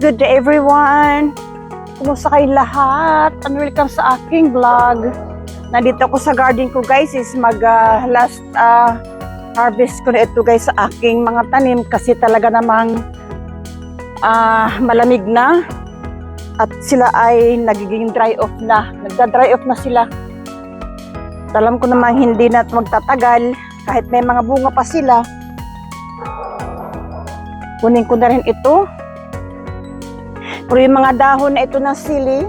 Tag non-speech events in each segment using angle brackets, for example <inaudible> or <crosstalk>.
good day everyone! Kumusta kayo lahat? And welcome sa aking vlog. Nandito ako sa garden ko guys, is mag ah, last ah, harvest ko na ito guys sa aking mga tanim kasi talaga namang ah, malamig na at sila ay nagiging dry off na. Nagda-dry off na sila. Alam ko namang hindi na magtatagal kahit may mga bunga pa sila. Kunin ko na rin ito. Pero yung mga dahon na ito ng sili,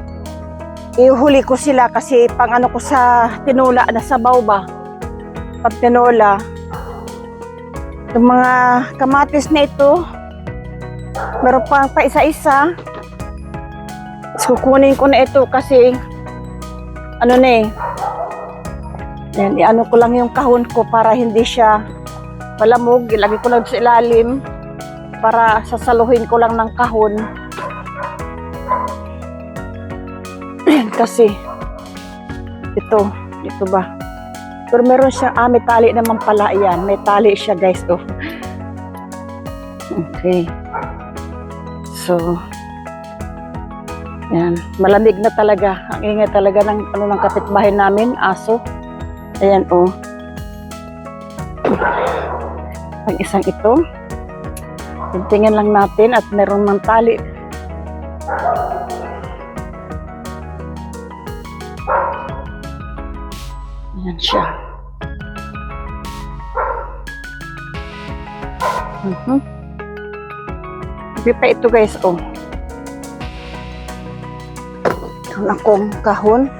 ihuli ko sila kasi pang ano ko sa tinola na sabaw ba. Pag tinola. Yung mga kamatis na ito, meron pang pa isa-isa. So, kukunin ko na ito kasi ano na eh. Yan, iano ko lang yung kahon ko para hindi siya malamog. Ilagay ko lang sa ilalim para sasaluhin ko lang ng kahon. Kasi ito, ito ba? Pero meron siya, ah, may tali naman pala yan. May tali siya guys, oh. Okay. So, yan. Malamig na talaga. Ang ingay talaga ng, ano, ng kapitbahay namin, aso. Ayan, oh. Ang isang ito. Tingnan lang natin at meron mang tali. Ayan siya. Mhm. Sabi pa ito guys, oh. Meron akong kahon.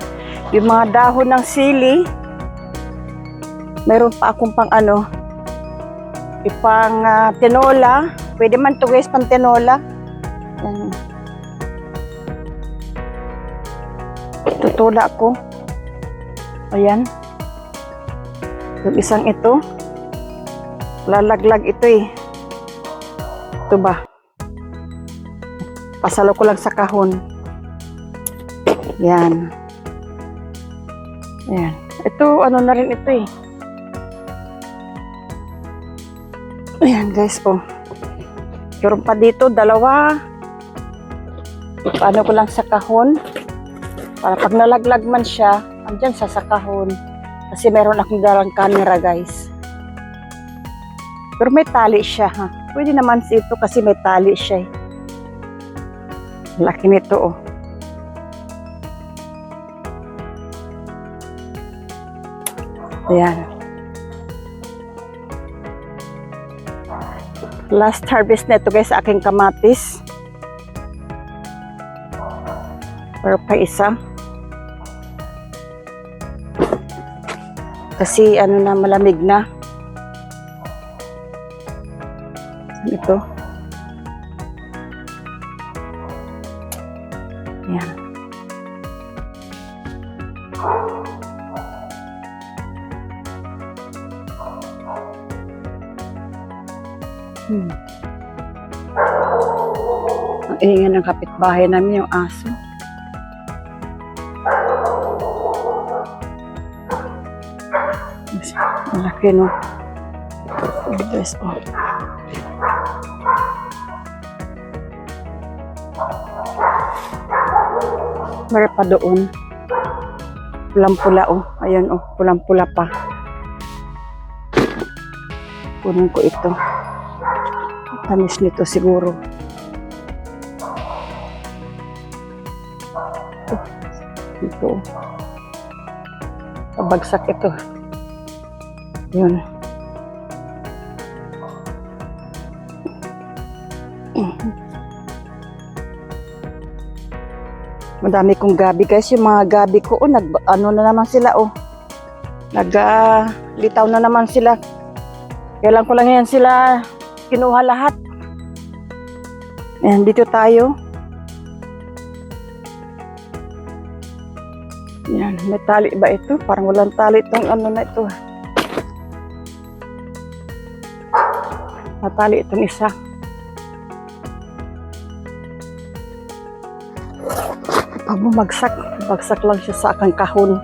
Yung mga dahon ng sili. Meron pa akong pang ano, ipang ah, tinola. Pwede man to guys, pang tinola. Yan. Tutula ko. Ayan. Yung isang ito. Lalaglag ito eh. Ito ba? Pasalo ko lang sa kahon. Yan. Yan. Ito, ano na rin ito eh. Ayan guys, oh. Meron pa dito, dalawa. Paano ko lang sa kahon. Para pag nalaglag man siya, andyan sa sa kahon. Kasi meron akong dalang camera guys. Pero may tali siya ha. Pwede naman si ito kasi may tali siya eh. Laki nito oh. Ayan. Last harvest na ito guys aking kamatis. Pero pa isa. Kasi ano na malamig na. Ito. Ayan. Hmm. Ang ingay ng kapitbahay namin yung aso. No. Ang dress ko. Meron pa doon. Pulang-pula oh. Ayan oh. Pulang-pula pa. Kunin ko ito. Tamis nito siguro. Ito. Pabagsak ito. Yun. Madami kong gabi guys. Yung mga gabi ko, oh, nag, ano na naman sila, oh. Nag, ah, litaw na naman sila. Kailan ko lang yan sila kinuha lahat. Ayan, dito tayo. Yan, may tali ba ito? Parang walang tali itong ano na ito. Natalo itong isa. Pabumagsak. Bagsak lang siya sa akang kahon.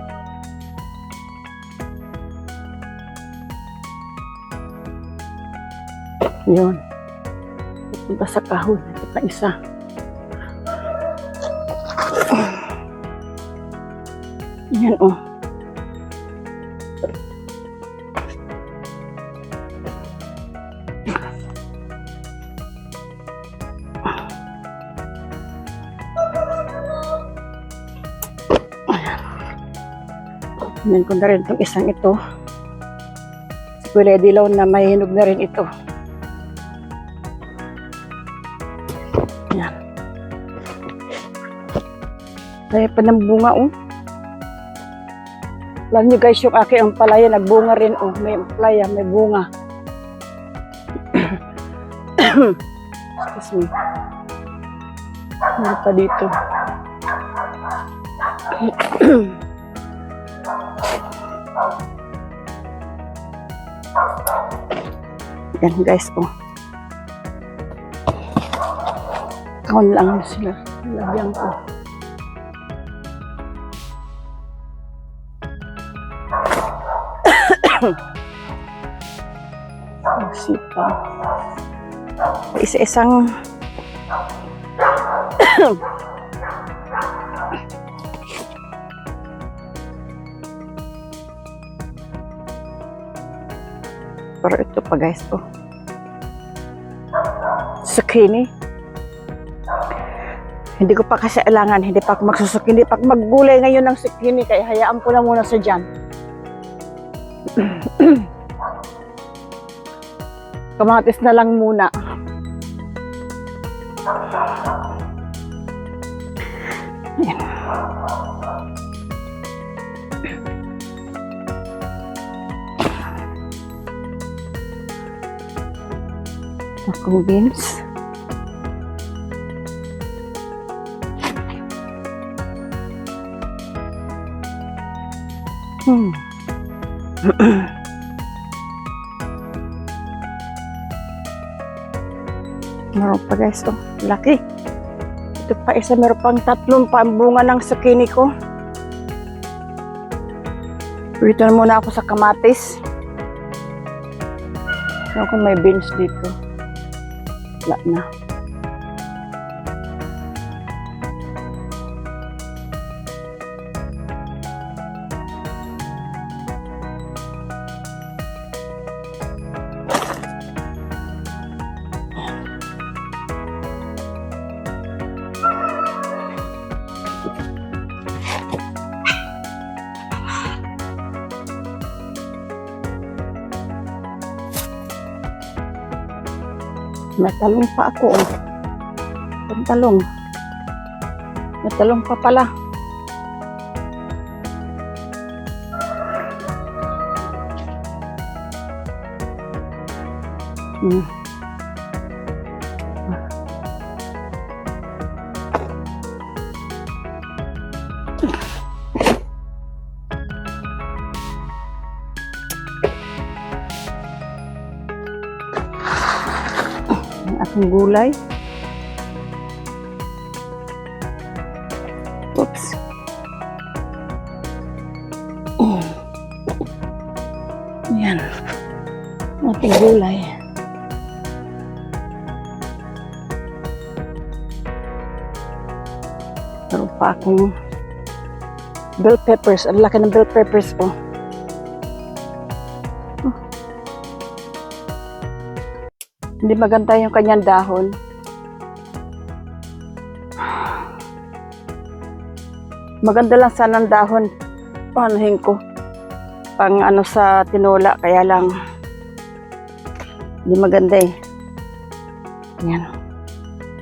Yun. Punta sa kahon. Ito pa isa. Yan oh. Tingnan ko na rin itong isang ito. Si Kuya Dilaw na may hinog na rin ito. Yan. Kaya pa ng bunga oh. Alam niyo guys, yung aking ang palaya nagbunga rin oh. May palaya, may bunga. <coughs> Excuse me. Meron pa dito. <coughs> Yan guys, oh. Kaon lang sila. Lagyan ko. Oh, sipa. Isa-isang Pero ito pa guys, oh. Zucchini. Hindi ko pa kasi alangan, hindi pa ako magsusuk, hindi pa ako maggulay ngayon ng zucchini, kaya hayaan ko na muna sa dyan. <clears throat> Kamatis na lang muna. Ayan. Akong beans. Hmm. <clears throat> Meron pa guys, oh. Laki. Ito pa isa, meron pang tatlong pambunga ng zucchini ko. Na muna ako sa kamatis. Ano kung may beans dito? Wala na. May talong pa ako. Oh. May talong. May talong pa pala. Hmm. Aking gulay. Oops. Oh. Yan. Ating gulay. Meron pa akong bell peppers. Ang laki ng bell peppers ko. Hindi maganda yung kanyang dahon. Maganda lang sana ang dahon. Panuhin ko. Pang ano sa tinola. Kaya lang hindi maganda eh. Yan.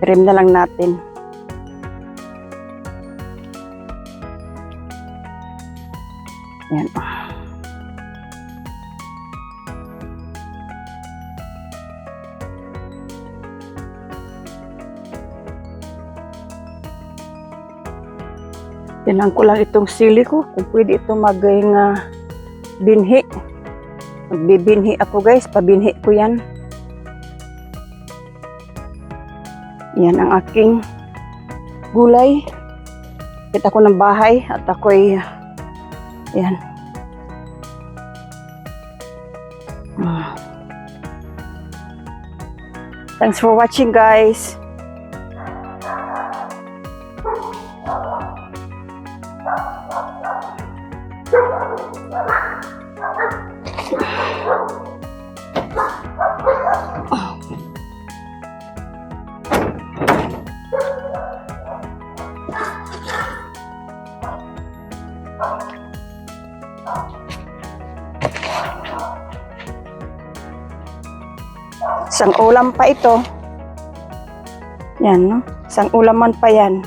Trim na lang natin. Yan. Tinan ko lang itong sili ko. Kung pwede ito maging ah, binhi. Magbibinhi ako guys. Pabinhi ko yan. Yan ang aking gulay. Kita ko ng bahay at ako'y yan. Ah. Thanks for watching guys. Isang ulam pa ito. Yan, no? Isang ulaman pa yan.